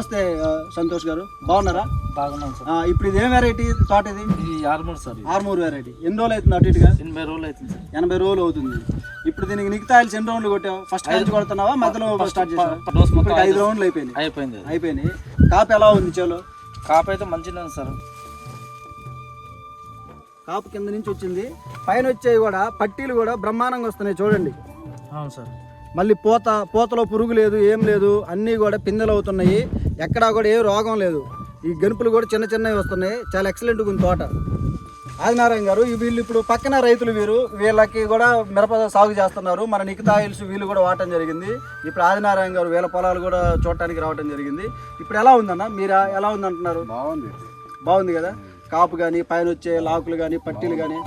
నమస్తే సంతోష్ గారు. బాగున్నారా? బాగున్నాం సార్. ఇప్పుడు ఇది ఏం వెరైటీ తోట ఇది? ఆర్మూర్ సార్. ఆర్మూర్ వెరైటీ ఎన్ని రోజులు అవుతుంది అటు ఇటుగా? ఎనభై రోజులు అవుతుంది సార్. ఎనభై రోజులు అవుతుంది. ఇప్పుడు దీనికి నిక్తాయిల్స్ ఎన్ని రౌండ్లు కొట్టావు? ఫస్ట్ నుంచి కొడుతున్నావా? మధ్యలో స్టార్ట్ చేసావా? ఇప్పుడు ఐదు ఐదు రౌండ్లు అయిపోయింది అది. అయిపోయినాయి. కాపు ఎలా ఉంది చెలో కాపు అయితే మంచిగా ఉంది సార్. కాపు కింద నుంచి వచ్చింది. పైన వచ్చేవి కూడా పట్టీలు కూడా బ్రహ్మాండంగా వస్తున్నాయి చూడండి. అవును సార్. మళ్ళీ పూత పూతలో పురుగు లేదు ఏం లేదు అన్నీ కూడా పిందెలు అవుతున్నాయి. ఎక్కడా కూడా ఏ రోగం లేదు. ఈ గెనుపులు కూడా చిన్న చిన్నవి వస్తున్నాయి. చాలా ఎక్సలెంట్గా ఉంది తోట. ఆదినారాయణ గారు ఈ వీళ్ళు ఇప్పుడు పక్కన రైతులు వీరు వీళ్ళకి కూడా మిరప సాగు చేస్తున్నారు. మన నిఖితాయిల్స్ వీళ్ళు కూడా వాడటం జరిగింది. ఇప్పుడు ఆదినారాయణ గారు వీళ్ళ పొలాలు కూడా చూడటానికి రావడం జరిగింది. ఇప్పుడు ఎలా ఉందన్న? మీరు ఎలా ఉందంటున్నారు? బాగుంది. బాగుంది కదా? కాపు కానీ పైన వచ్చే లాకులు కానీ పట్టీలు కానీ